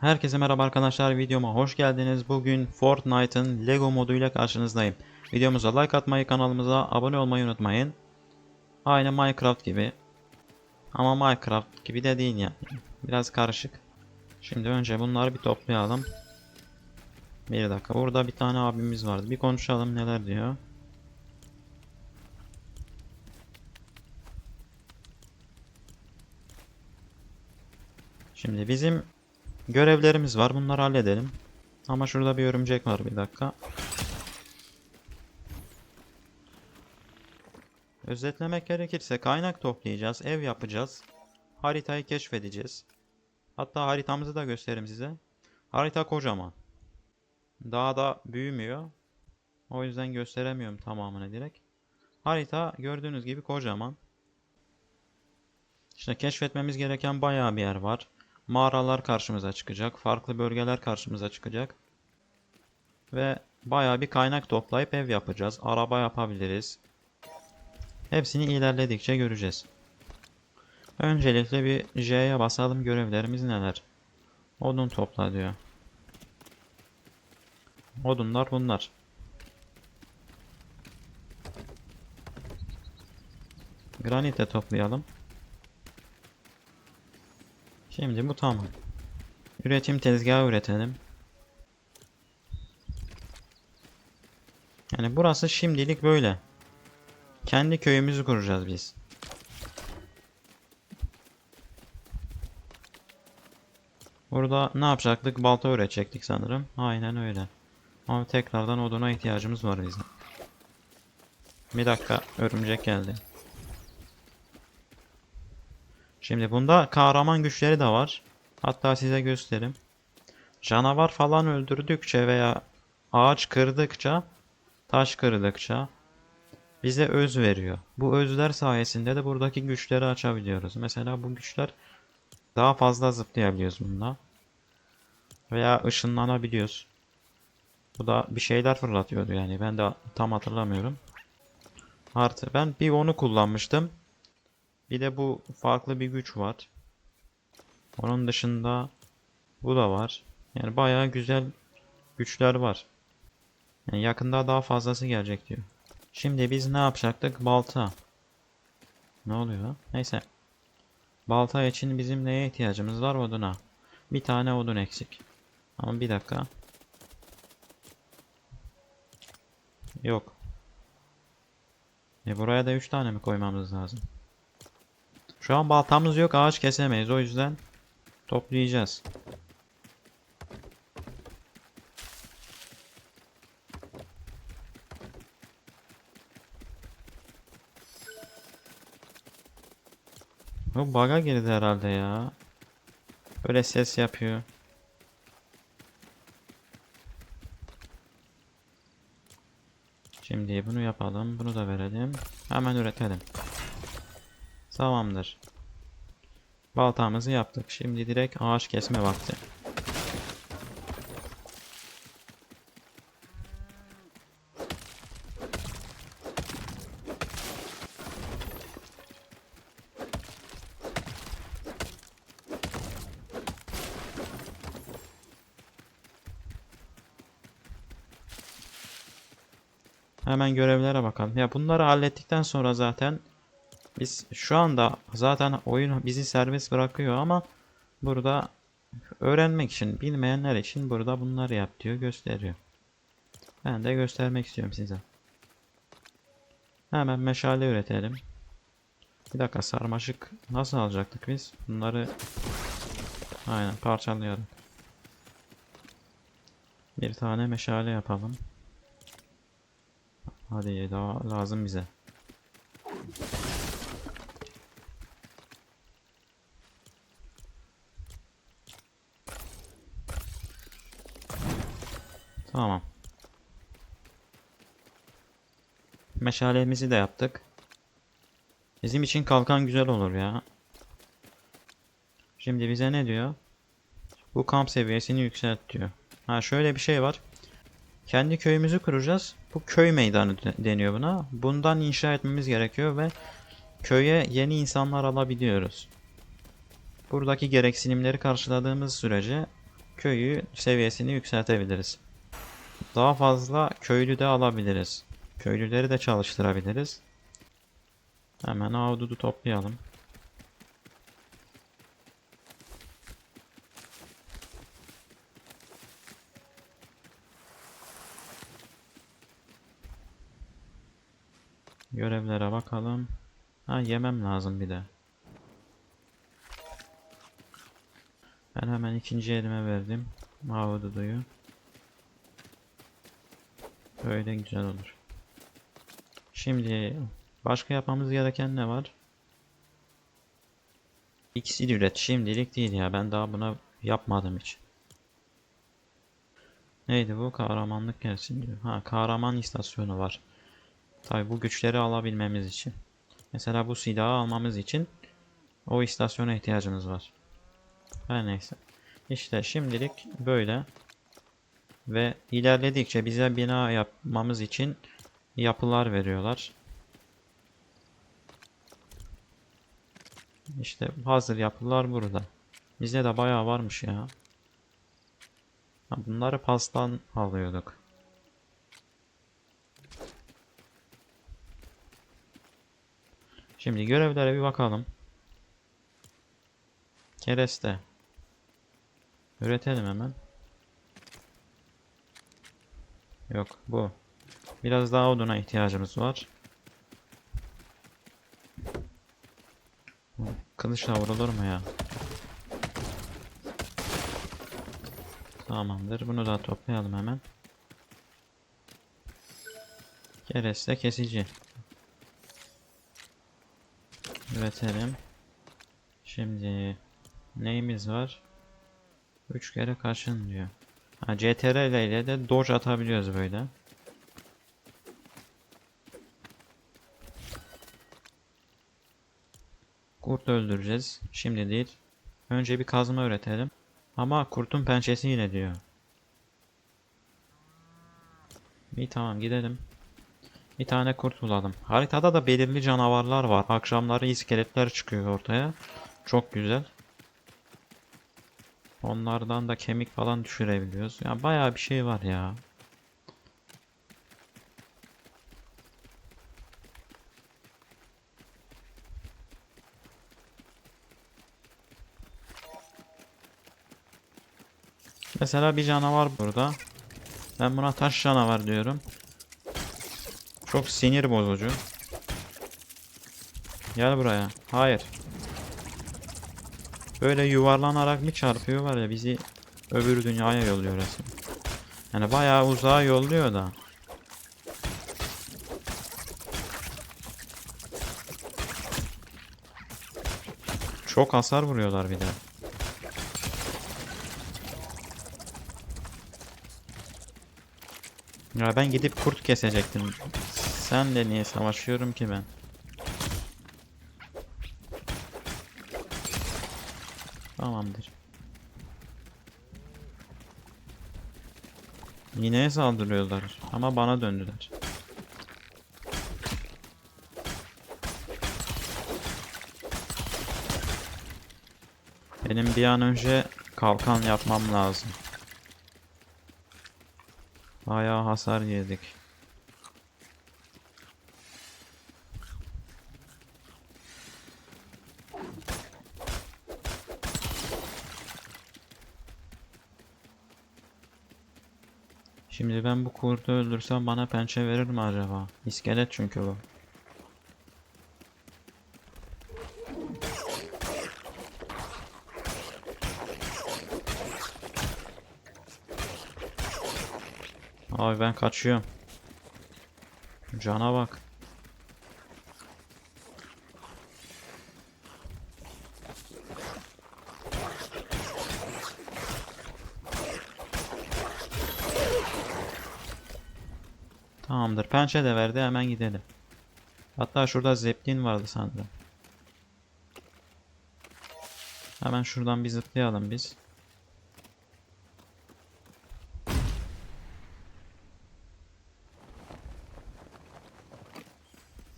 Herkese merhaba arkadaşlar videoma hoş geldiniz. Bugün Fortnite'ın Lego moduyla karşınızdayım. Videomuza like atmayı, kanalımıza abone olmayı unutmayın. Aynı Minecraft gibi. Ama Minecraft gibi de değil yani. Biraz karışık. Şimdi önce bunları bir toplayalım. Bir dakika. Burada bir tane abimiz vardı. Bir konuşalım neler diyor. Şimdi bizim görevlerimiz var. Bunları halledelim. Ama şurada bir örümcek var. Bir dakika. Özetlemek gerekirse kaynak toplayacağız. Ev yapacağız. Haritayı keşfedeceğiz. Hatta haritamızı da göstereyim size. Harita kocaman. Daha da büyümüyor. O yüzden gösteremiyorum tamamını direkt. Harita gördüğünüz gibi kocaman. İşte keşfetmemiz gereken bayağı bir yer var. Mağaralar karşımıza çıkacak. Farklı bölgeler karşımıza çıkacak. Ve bayağı bir kaynak toplayıp ev yapacağız. Araba yapabiliriz. Hepsini ilerledikçe göreceğiz. Öncelikle bir J'ye basalım görevlerimiz neler. Odun topla diyor. Odunlar bunlar. Granit de toplayalım. Şimdi bu tamam. Üretim tezgahı üretelim. Yani burası şimdilik böyle. Kendi köyümüzü kuracağız biz. Burada ne yapacaktık? Balta üretecektik sanırım. Aynen öyle. Ama tekrardan oduna ihtiyacımız var bizim. Bir dakika, örümcek geldi. Şimdi bunda kahraman güçleri de var. Hatta size göstereyim. Canavar falan öldürdükçe veya ağaç kırdıkça, taş kırdıkça bize öz veriyor. Bu özler sayesinde de buradaki güçleri açabiliyoruz. Mesela bu güçler daha fazla zıplayabiliyoruz bunda. Veya ışınlanabiliyoruz. Bu da bir şeyler fırlatıyordu yani. Ben de tam hatırlamıyorum. Artı ben bir onu kullanmıştım. Bir de bu farklı bir güç var. Onun dışında bu da var. Yani bayağı güzel güçler var. Yani yakında daha fazlası gelecek diyor. Şimdi biz ne yapacaktık? Balta. Ne oluyor? Neyse. Balta için bizim neye ihtiyacımız var? Oduna. Bir tane odun eksik. Ama bir dakika. Yok. E buraya da 3 tane mi koymamız lazım? Şu an baltamız yok ağaç kesemeyiz o yüzden toplayacağız. Bu bug'a girdi herhalde ya. Böyle ses yapıyor. Şimdi bunu yapalım. Bunu da verelim. Hemen üretelim. Tamamdır. Baltamızı yaptık. Şimdi direkt ağaç kesme vakti. Hemen görevlere bakalım. Ya bunları hallettikten sonra zaten biz şu anda zaten oyun bizi serbest bırakıyor ama burada öğrenmek için, bilmeyenler için burada bunları yap diyor, gösteriyor. Ben de göstermek istiyorum size. Hemen meşale üretelim. Bir dakika sarmaşık nasıl alacaktık biz? Bunları aynen parçalayalım. Bir tane meşale yapalım. Hadi daha lazım bize. Tamam. Meşalemizi de yaptık. Bizim için kalkan güzel olur ya. Şimdi bize ne diyor? Bu kamp seviyesini yükselt diyor. Ha şöyle bir şey var. Kendi köyümüzü kuracağız. Bu köy meydanı de- deniyor buna. Bundan inşa etmemiz gerekiyor ve köye yeni insanlar alabiliyoruz. Buradaki gereksinimleri karşıladığımız sürece köyü seviyesini yükseltebiliriz. Daha fazla köylü de alabiliriz. Köylüleri de çalıştırabiliriz. Hemen avududu toplayalım. Görevlere bakalım. Ha yemem lazım bir de. Ben hemen ikinci elime verdim. Avududuyu. Böyle güzel olur. Şimdi başka yapmamız gereken ne var? İkisi üret. Şimdilik değil ya. Ben daha buna yapmadım hiç. Neydi bu? Kahramanlık gelsin diyor. Ha kahraman istasyonu var. Tabi bu güçleri alabilmemiz için. Mesela bu silahı almamız için o istasyona ihtiyacımız var. Her neyse. İşte şimdilik böyle. Ve ilerledikçe bize bina yapmamız için yapılar veriyorlar. İşte hazır yapılar burada. Bizde de bayağı varmış ya. Bunları pastan alıyorduk. Şimdi görevlere bir bakalım. Kereste. Üretelim hemen. Yok bu. Biraz daha oduna ihtiyacımız var. Kılıçla vurulur mu ya? Tamamdır. Bunu da toplayalım hemen. Kereste kesici. Üretelim. Şimdi neyimiz var? 3 kere kaçın diyor. Ha, CTRL ile de dodge atabiliyoruz böyle. Kurt öldüreceğiz. Şimdi değil. Önce bir kazma üretelim. Ama kurtun pençesiyle diyor. İyi tamam gidelim. Bir tane kurt bulalım. Haritada da belirli canavarlar var. Akşamları iskeletler çıkıyor ortaya. Çok güzel. Onlardan da kemik falan düşürebiliyoruz. Ya bayağı bir şey var ya. Mesela bir canavar burada. Ben buna taş canavar diyorum. Çok sinir bozucu. Gel buraya. Hayır. Böyle yuvarlanarak bir çarpıyor var ya bizi öbür dünyaya yolluyor resmen. Yani bayağı uzağa yolluyor da. Çok hasar vuruyorlar bir de. Ya ben gidip kurt kesecektim. Senle niye savaşıyorum ki ben? Tamamdır. Yine saldırıyorlar ama bana döndüler. Benim bir an önce kalkan yapmam lazım. Bayağı hasar yedik. Şimdi ben bu kurdu öldürsem bana pençe verir mi acaba? İskelet çünkü bu. Abi ben kaçıyorum. Cana bak. Tamamdır. Pençe de verdi. Hemen gidelim. Hatta şurada zeplin vardı sanırım. Hemen şuradan bir zıplayalım biz.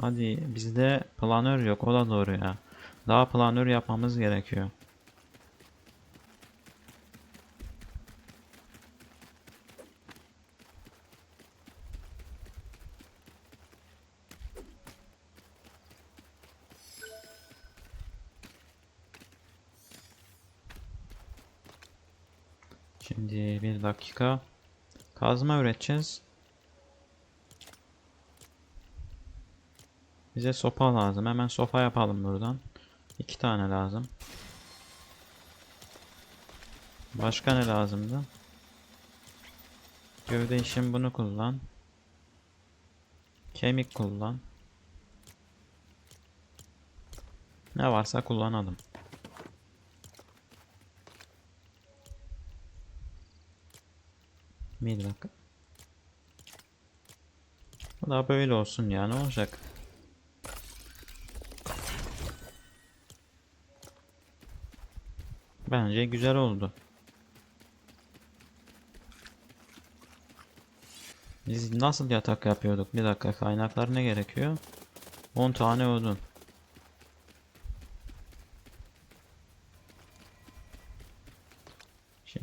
Hadi bizde planör yok. O da doğru ya. Daha planör yapmamız gerekiyor. Şimdi bir dakika. Kazma üreteceğiz. Bize sopa lazım. Hemen sopa yapalım buradan. İki tane lazım. Başka ne lazımdı? Gövde için bunu kullan. Kemik kullan. Ne varsa kullanalım. Bir dakika. Bu da böyle olsun ya ne olacak? Bence güzel oldu. Biz nasıl yatak yapıyorduk? Bir dakika kaynaklar ne gerekiyor? 10 tane odun.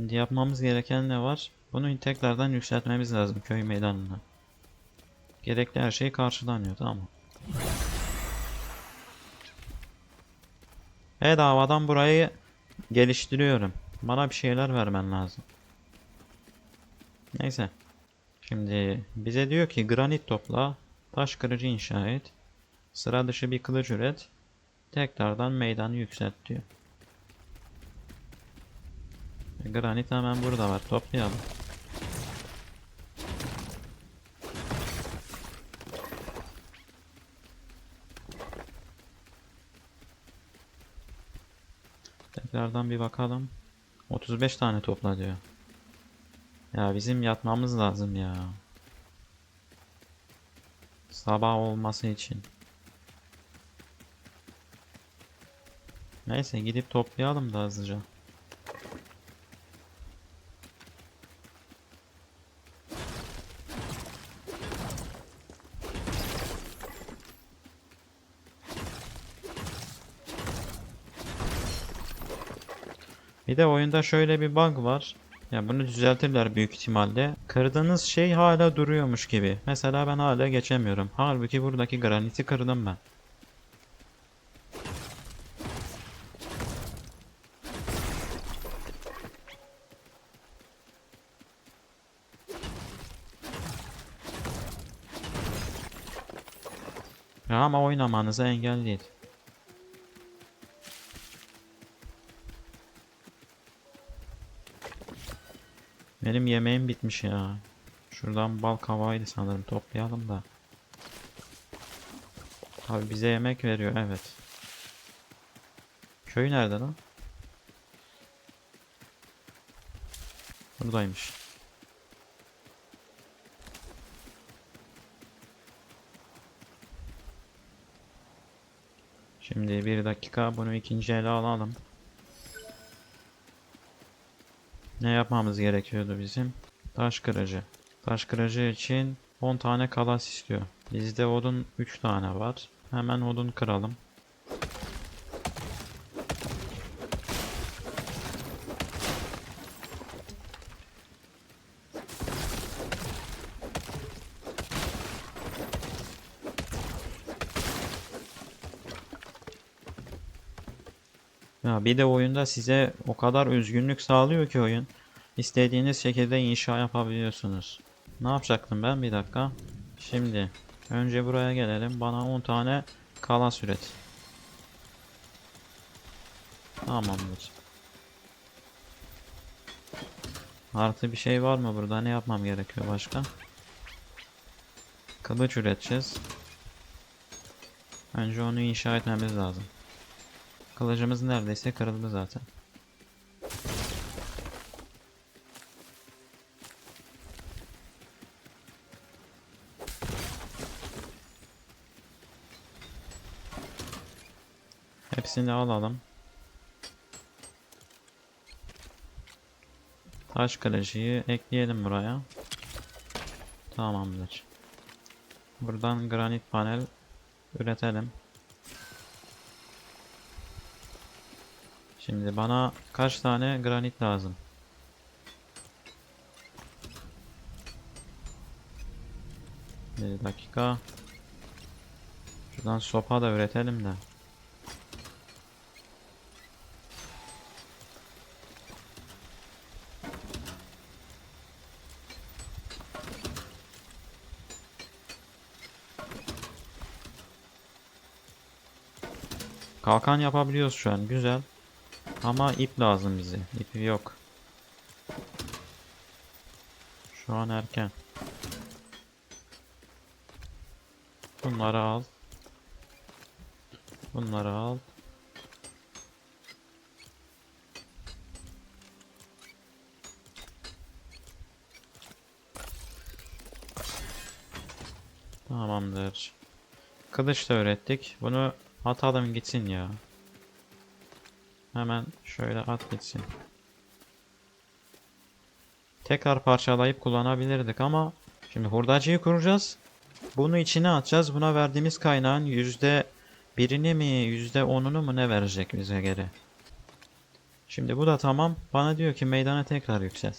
Şimdi yapmamız gereken ne var? Bunu tekrardan yükseltmemiz lazım köy meydanına. Gerekli her şey karşılanıyor tamam mı? Bedavadan burayı geliştiriyorum. Bana bir şeyler vermen lazım. Neyse. Şimdi bize diyor ki granit topla, taş kırıcı inşa et, sıra dışı bir kılıç üret, tekrardan meydanı yükselt diyor. Granit hemen burada var. Toplayalım. Tekrardan bir bakalım. 35 tane topla diyor. Ya bizim yatmamız lazım ya. Sabah olması için. Neyse gidip toplayalım da hızlıca. Bir de oyunda şöyle bir bug var. Ya bunu düzeltirler büyük ihtimalle. Kırdığınız şey hala duruyormuş gibi. Mesela ben hala geçemiyorum. Halbuki buradaki graniti kırdım ben. Ya ama oynamanıza engel değil. Benim yemeğim bitmiş ya. Şuradan bal kavağıydı sanırım toplayalım da. Abi bize yemek veriyor evet. Köy nerede lan? Buradaymış. Şimdi bir dakika bunu ikinci ele alalım. Ne yapmamız gerekiyordu bizim? Taş kırıcı. Taş kırıcı için 10 tane kalas istiyor. Bizde odun 3 tane var. Hemen odun kıralım. Bir de oyunda size o kadar özgünlük sağlıyor ki oyun. İstediğiniz şekilde inşa yapabiliyorsunuz. Ne yapacaktım ben? Bir dakika. Şimdi önce buraya gelelim. Bana 10 tane kalas üret. Tamamdır. Artı bir şey var mı burada? Ne yapmam gerekiyor başka? Kılıç üreteceğiz. Önce onu inşa etmemiz lazım. Kılıcımız neredeyse kırıldı zaten. Hepsini alalım. Taş kılıcıyı ekleyelim buraya. Tamamdır. Buradan granit panel üretelim. Şimdi bana kaç tane granit lazım? Bir dakika. Şuradan sopa da üretelim de. Kalkan yapabiliyoruz şu an. Güzel. Ama ip lazım bize. İpi yok. Şu an erken. Bunları al. Bunları al. Tamamdır. Kılıç da öğrettik. Bunu atalım gitsin ya. Hemen şöyle at gitsin. Tekrar parçalayıp kullanabilirdik ama şimdi hurdacıyı kuracağız. Bunu içine atacağız. Buna verdiğimiz kaynağın yüzde birini mi yüzde onunu mu ne verecek bize geri. Şimdi bu da tamam. Bana diyor ki meydana tekrar yükselt.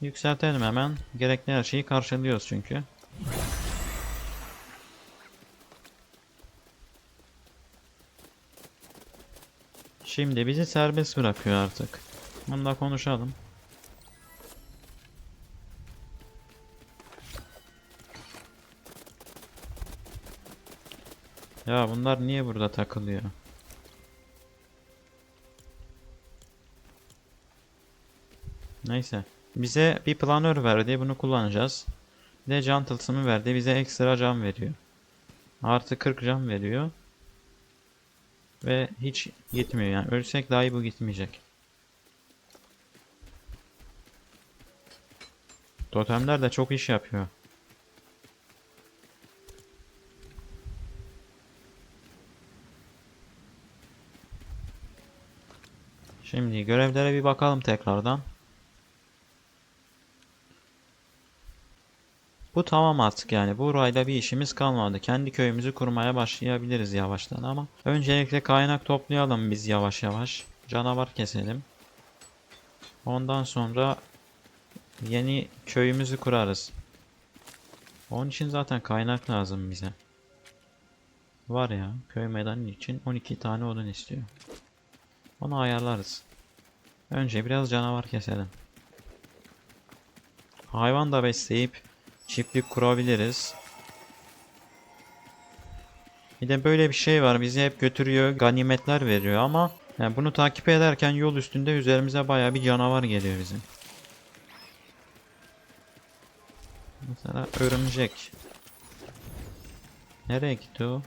Yükseltelim hemen. Gerekli her şeyi karşılıyoruz çünkü. Şimdi bizi serbest bırakıyor artık. Bununla konuşalım. Ya bunlar niye burada takılıyor? Neyse. Bize bir planör verdi. Bunu kullanacağız. Bir de can tılsımı verdi. Bize ekstra can veriyor. Artı 40 can veriyor. Ve hiç gitmiyor yani. Ölsek dahi bu gitmeyecek. Totemler de çok iş yapıyor. Şimdi görevlere bir bakalım tekrardan. Bu tamam artık yani. Burayla bir işimiz kalmadı. Kendi köyümüzü kurmaya başlayabiliriz yavaştan ama öncelikle kaynak toplayalım biz yavaş yavaş. Canavar keselim. Ondan sonra yeni köyümüzü kurarız. Onun için zaten kaynak lazım bize. Var ya köy meydanı için 12 tane odun istiyor. Onu ayarlarız. Önce biraz canavar keselim. Hayvan da besleyip çiftlik kurabiliriz. Bir de böyle bir şey var. Bizi hep götürüyor, ganimetler veriyor ama yani bunu takip ederken yol üstünde üzerimize baya bir canavar geliyor bizim. Mesela örümcek. Nereye gitti o?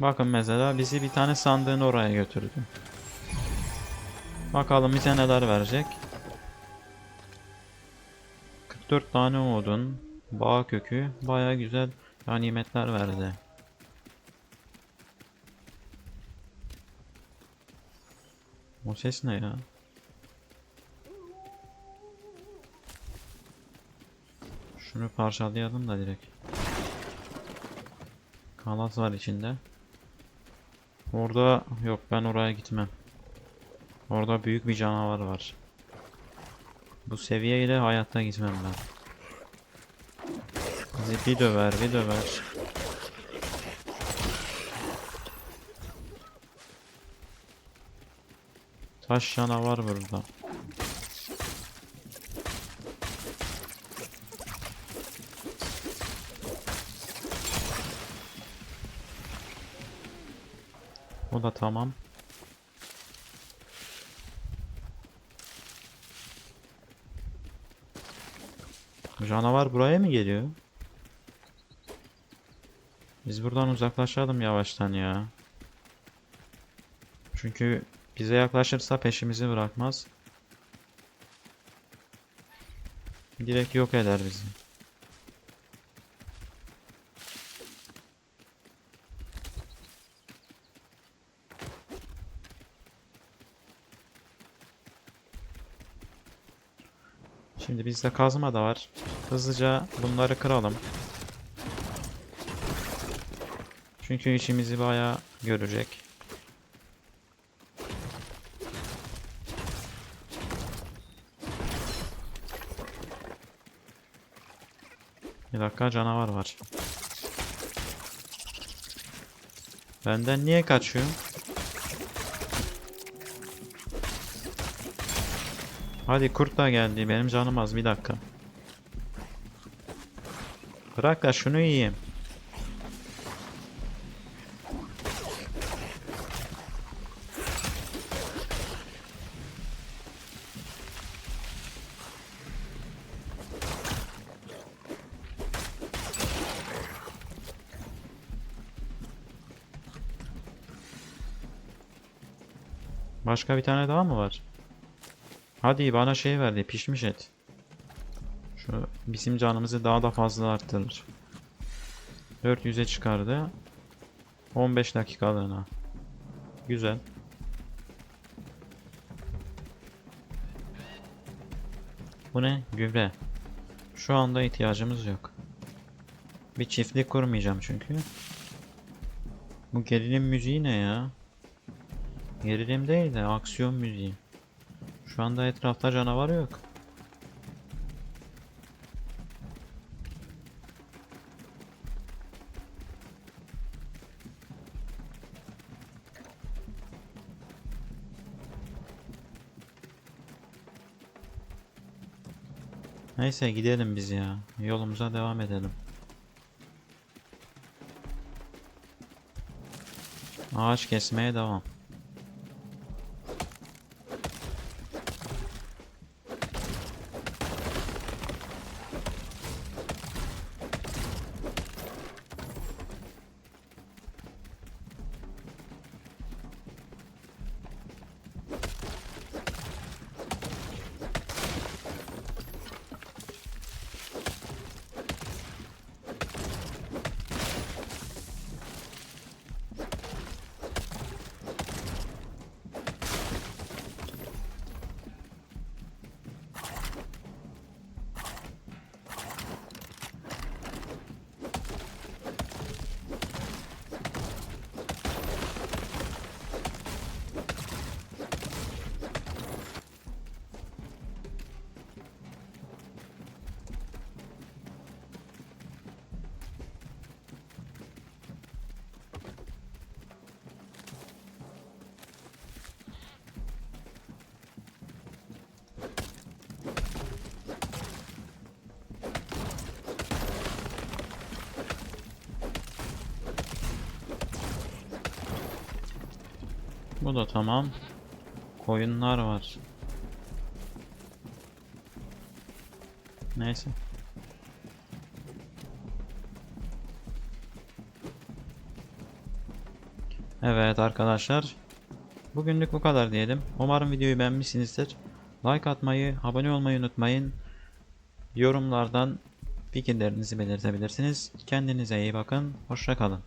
Bakın mesela bizi bir tane sandığın oraya götürdü. Bakalım bize neler verecek. 44 tane odun, bağ kökü, baya güzel ganimetler verdi. O ses ne ya? Şunu parçalayalım da direkt. Kalas var içinde. Orada yok ben oraya gitmem. Orada büyük bir canavar var. Bu seviyeyle hayatta gitmem ben. Bizi bir döver bir döver. Taş canavar burada. O da tamam. Canavar buraya mı geliyor? Biz buradan uzaklaşalım yavaştan ya. Çünkü bize yaklaşırsa peşimizi bırakmaz. Direkt yok eder bizi. Şimdi bizde kazma da var. Hızlıca bunları kıralım. Çünkü işimizi bayağı görecek. Bir dakika canavar var. Benden niye kaçıyor? Hadi kurt da geldi. Benim canım az. Bir dakika. Bırak da şunu yiyeyim. Başka bir tane daha mı var? Hadi bana şey verdi. Pişmiş et. Şu bizim canımızı daha da fazla arttırır. 400'e çıkardı. 15 dakikalığına. Güzel. Bu ne? Gübre. Şu anda ihtiyacımız yok. Bir çiftlik kurmayacağım çünkü. Bu gerilim müziği ne ya? Gerilim değil de aksiyon müziği. Şu anda etrafta canavar yok. Neyse gidelim biz ya. Yolumuza devam edelim. Ağaç kesmeye devam. Bu da tamam. Koyunlar var. Neyse. Evet arkadaşlar. Bugünlük bu kadar diyelim. Umarım videoyu beğenmişsinizdir. Like atmayı, abone olmayı unutmayın. Yorumlardan fikirlerinizi belirtebilirsiniz. Kendinize iyi bakın. Hoşça kalın.